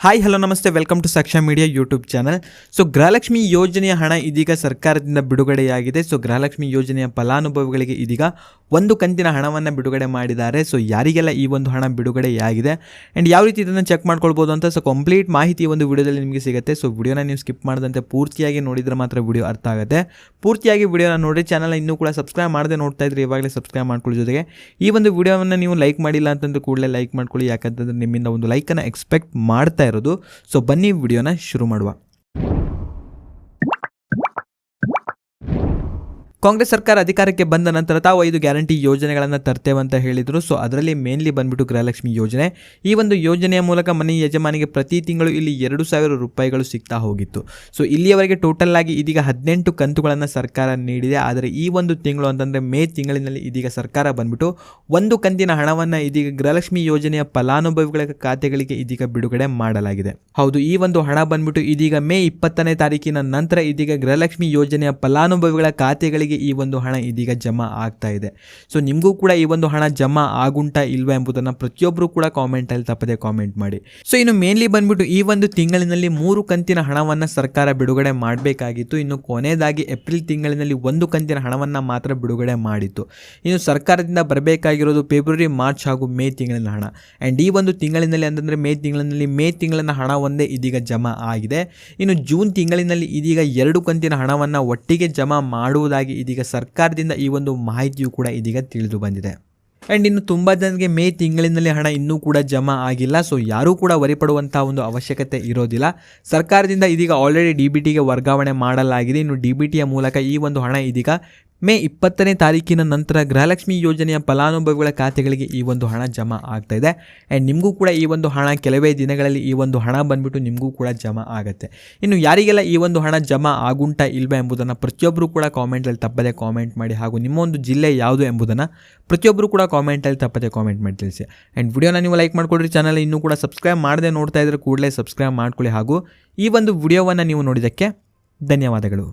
Hi hello ನಮಸ್ತೆ welcome to Saksha media YouTube channel so Gruhalakshmi ಯೋಜನೆಯ ಹಣ ಇದೀಗ ಸರ್ಕಾರದಿಂದ ಬಿಡುಗಡೆಯಾಗಿದೆ. ಸೊ ಗೃಹಲಕ್ಷ್ಮಿ ಯೋಜನೆಯ ಫಲಾನುಭವಿಗಳಿಗೆ ಇದೀಗ ಒಂದು ಕಂತಿನ ಹಣವನ್ನು ಬಿಡುಗಡೆ ಮಾಡಿದ್ದಾರೆ. ಸೊ ಯಾರಿಗೆಲ್ಲ ಈ ಒಂದು ಹಣ ಬಿಡುಗಡೆಯಾಗಿದೆ? ಆ್ಯಂಡ್ ಯಾವ ರೀತಿ ಇದನ್ನು ಚೆಕ್ ಮಾಡ್ಕೊಳ್ಬೋದು ಅಂತ? ಸೊ ಕಂಪ್ಲೀಟ್ ಮಾಹಿತಿ ಒಂದು ವಿಡಿಯೋದಲ್ಲಿ ನಿಮಗೆ ಸಿಗುತ್ತೆ. ಸೊ ವಿಡಿಯೋನ ನೀವು ಸ್ಕಿಪ್ ಮಾಡದಂತೆ ಪೂರ್ತಿಯಾಗಿ ನೋಡಿದರೆ ಮಾತ್ರ ವಿಡಿಯೋ ಅರ್ಥ ಆಗುತ್ತೆ. ಪೂರ್ತಿಯಾಗಿ ವಿಡಿಯೋನ ನೋಡಿ ಚಾನಲ್ ಇನ್ನೂ ಕೂಡ ಸಬ್ಸ್ಕ್ರೈಬ್ ಮಾಡದೆ ನೋಡ್ತಾ ಇದ್ರೆ ಇವಾಗಲೇ ಸಬ್ಸ್ಕ್ರೈಬ್ ಮಾಡ್ಕೊಳ್ಳೋ ಜೊತೆಗೆ. ಈ ಒಂದು ವಿಡಿಯೋವನ್ನು ನೀವು ಲೈಕ್ ಮಾಡಿಲ್ಲ ಅಂತಂದ್ರೆ ಕೂಡಲೇ ಲೈಕ್ ಮಾಡ್ಕೊಳ್ಳಿ. ಯಾಕಂತಂದ್ರೆ ನಿಮ್ಮಿಂದ ಒಂದು ಲೈಕನ್ನು ಎಕ್ಸ್ಪೆಕ್ಟ್ ಮಾಡ್ತಾ ಇರೋದು. ಸೊ ಬನ್ನಿ ವಿಡಿಯೋನ ಶುರು ಮಾಡುವ. ಕಾಂಗ್ರೆಸ್ ಸರ್ಕಾರ ಅಧಿಕಾರಕ್ಕೆ ಬಂದ ನಂತರ ತಾವು ಐದು ಗ್ಯಾರಂಟಿ ಯೋಜನೆಗಳನ್ನು ತರ್ತೇವೆ ಅಂತ ಹೇಳಿದರು. ಸೊ ಅದರಲ್ಲಿ ಮೇನ್ಲಿ ಬಂದ್ಬಿಟ್ಟು ಗೃಹಲಕ್ಷ್ಮಿ ಯೋಜನೆ. ಈ ಒಂದು ಯೋಜನೆಯ ಮೂಲಕ ಮನೆ ಯಜಮಾನಿಗೆ ಪ್ರತಿ ತಿಂಗಳು ಇಲ್ಲಿ ಎರಡು ಸಾವಿರ ರೂಪಾಯಿಗಳು ಸಿಗ್ತಾ ಹೋಗಿತ್ತು. ಸೊ ಇಲ್ಲಿಯವರೆಗೆ ಟೋಟಲ್ ಆಗಿ ಇದೀಗ ಹದಿನೆಂಟು ಕಂತುಗಳನ್ನು ಸರ್ಕಾರ ನೀಡಿದೆ. ಆದರೆ ಈ ಒಂದು ತಿಂಗಳು ಅಂತಂದರೆ ಮೇ ತಿಂಗಳಿನಲ್ಲಿ ಇದೀಗ ಸರ್ಕಾರ ಬಂದ್ಬಿಟ್ಟು ಒಂದು ಕಂತಿನ ಹಣವನ್ನು ಇದೀಗ ಗೃಹಲಕ್ಷ್ಮಿ ಯೋಜನೆಯ ಫಲಾನುಭವಿಗಳ ಖಾತೆಗಳಿಗೆ ಇದೀಗ ಬಿಡುಗಡೆ ಮಾಡಲಾಗಿದೆ. ಹೌದು, ಈ ಒಂದು ಹಣ ಬಂದ್ಬಿಟ್ಟು ಇದೀಗ ಮೇ ಇಪ್ಪತ್ತನೇ ತಾರೀಕಿನ ನಂತರ ಇದೀಗ ಗೃಹಲಕ್ಷ್ಮಿ ಯೋಜನೆಯ ಫಲಾನುಭವಿಗಳ ಖಾತೆಗಳಿಗೆ ಈ ಒಂದು ಹಣ ಇದೀಗ ಜಮಾ ಆಗ್ತಾ ಇದೆ. ಸೊ ನಿಮಗೂ ಕೂಡ ಈ ಒಂದು ಹಣ ಜಮಾ ಆಗುಂಟಾ ಇಲ್ವ ಎಂಬುದನ್ನು ಪ್ರತಿಯೊಬ್ಬರು ಕೂಡ ಕಾಮೆಂಟಲ್ಲಿ ತಪ್ಪದೆ ಕಾಮೆಂಟ್ ಮಾಡಿ. ಸೊ ಇನ್ನು ಮೇನ್ಲಿ ಬಂದ್ಬಿಟ್ಟು ಈ ಒಂದು ತಿಂಗಳಿನಲ್ಲಿ ಮೂರು ಕಂತಿನ ಹಣವನ್ನು ಸರ್ಕಾರ ಬಿಡುಗಡೆ ಮಾಡಬೇಕಾಗಿತ್ತು. ಇನ್ನು ಕೊನೆಯದಾಗಿ ಏಪ್ರಿಲ್ ತಿಂಗಳಿನಲ್ಲಿ ಒಂದು ಕಂತಿನ ಹಣವನ್ನು ಮಾತ್ರ ಬಿಡುಗಡೆ ಮಾಡಿತ್ತು. ಇನ್ನು ಸರ್ಕಾರದಿಂದ ಬರಬೇಕಾಗಿರೋದು ಫೆಬ್ರವರಿ ಮಾರ್ಚ್ ಹಾಗೂ ಮೇ ತಿಂಗಳಿನ ಹಣ. ಆ್ಯಂಡ್ ಈ ಒಂದು ತಿಂಗಳಿನಲ್ಲಿ ಅಂತಂದರೆ ಮೇ ತಿಂಗಳಿನಲ್ಲಿ ಮೇ ತಿಂಗಳಿನ ಹಣ ಒಂದೇ ಇದೀಗ ಜಮಾ ಆಗಿದೆ. ಇನ್ನು ಜೂನ್ ತಿಂಗಳಿನಲ್ಲಿ ಇದೀಗ ಎರಡು ಕಂತಿನ ಹಣವನ್ನು ಒಟ್ಟಿಗೆ ಜಮಾ ಮಾಡುವುದಾಗಿ ಇದೀಗ ಸರ್ಕಾರದಿಂದ ಈ ಒಂದು ಮಾಹಿತಿಯು ಕೂಡ ಇದೀಗ ತಿಳಿದು ಬಂದಿದೆ. ಆ್ಯಂಡ್ ಇನ್ನು ತುಂಬ ಜನರಿಗೆ ಮೇ ತಿಂಗಳಿನಲ್ಲಿ ಹಣ ಇನ್ನೂ ಕೂಡ ಜಮಾ ಆಗಿಲ್ಲ. ಸೊ ಯಾರೂ ಕೂಡ ವರಿಪಡುವಂಥ ಒಂದು ಅವಶ್ಯಕತೆ ಇರೋದಿಲ್ಲ. ಸರ್ಕಾರದಿಂದ ಇದೀಗ ಆಲ್ರೆಡಿ ಡಿ ಬಿ ಟಿಗೆ ವರ್ಗಾವಣೆ ಮಾಡಲಾಗಿದೆ. ಇನ್ನು ಡಿ ಬಿ ಟಿಯ ಮೂಲಕ ಈ ಒಂದು ಹಣ ಇದೀಗ ಮೇ ಇಪ್ಪತ್ತನೇ ತಾರೀಕಿನ ನಂತರ ಗೃಹಲಕ್ಷ್ಮಿ ಯೋಜನೆಯ ಫಲಾನುಭವಿಗಳ ಖಾತೆಗಳಿಗೆ ಈ ಒಂದು ಹಣ ಜಮಾ ಆಗ್ತಾ ಇದೆ. ಆ್ಯಂಡ್ ನಿಮಗೂ ಕೂಡ ಈ ಒಂದು ಹಣ ಕೆಲವೇ ದಿನಗಳಲ್ಲಿ ಈ ಒಂದು ಹಣ ಬಂದ್ಬಿಟ್ಟು ನಿಮಗೂ ಕೂಡ ಜಮಾ ಆಗುತ್ತೆ. ಇನ್ನು ಯಾರಿಗೆಲ್ಲ ಈ ಒಂದು ಹಣ ಜಮಾ ಆಗುಂಟಾ ಇಲ್ವಾ ಎಂಬುದನ್ನು ಪ್ರತಿಯೊಬ್ಬರು ಕೂಡ ಕಾಮೆಂಟಲ್ಲಿ ತಪ್ಪದೆ ಕಾಮೆಂಟ್ ಮಾಡಿ ಹಾಗೂ ನಿಮ್ಮ ಒಂದು ಜಿಲ್ಲೆ ಯಾವುದು ಎಂಬುದನ್ನು ಪ್ರತಿಯೊಬ್ಬರು ಕೂಡ ಕಾಮೆಂಟಲ್ಲಿ ತಪ್ಪದೆ ಕಾಮೆಂಟ್ ಮಾಡಿ ತಿಳಿಸಿ. ಆ್ಯಂಡ್ ವಿಡಿಯೋನ ನೀವು ಲೈಕ್ ಮಾಡಿಕೊಡ್ರಿ ಚಾನಲ್ ಇನ್ನೂ ಕೂಡ ಸಬ್ಸ್ಕ್ರೈಬ್ ಮಾಡದೆ ನೋಡ್ತಾ ಇದ್ರೆ ಕೂಡಲೇ ಸಬ್ಸ್ಕ್ರೈಬ್ ಮಾಡ್ಕೊಳ್ಳಿ ಹಾಗೂ ಈ ಒಂದು ವಿಡಿಯೋವನ್ನು ನೀವು ನೋಡಿದ್ದಕ್ಕೆ ಧನ್ಯವಾದಗಳು.